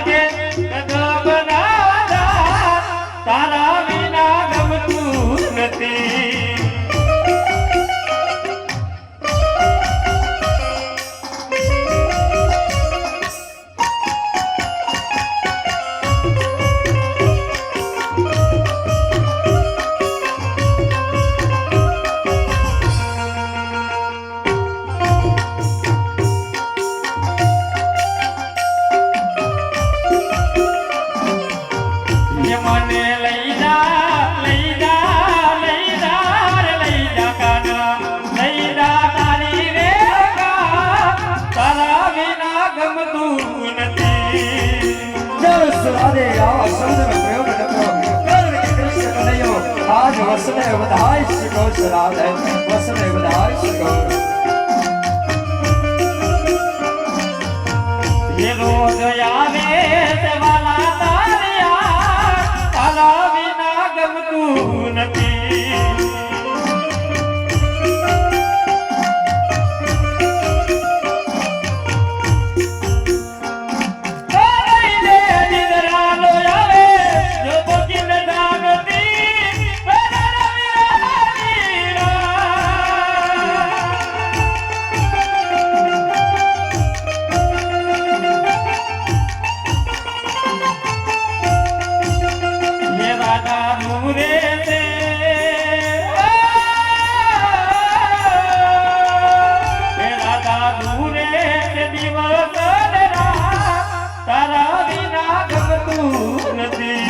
લાગે ગગમના તારા અને આવા સુંદર પ્રયોગ ડબરો આજ વસને વધાય શીખો સરાધે વસને વધાય શીખો. રોજ આવે વાલા ગમતું નથી.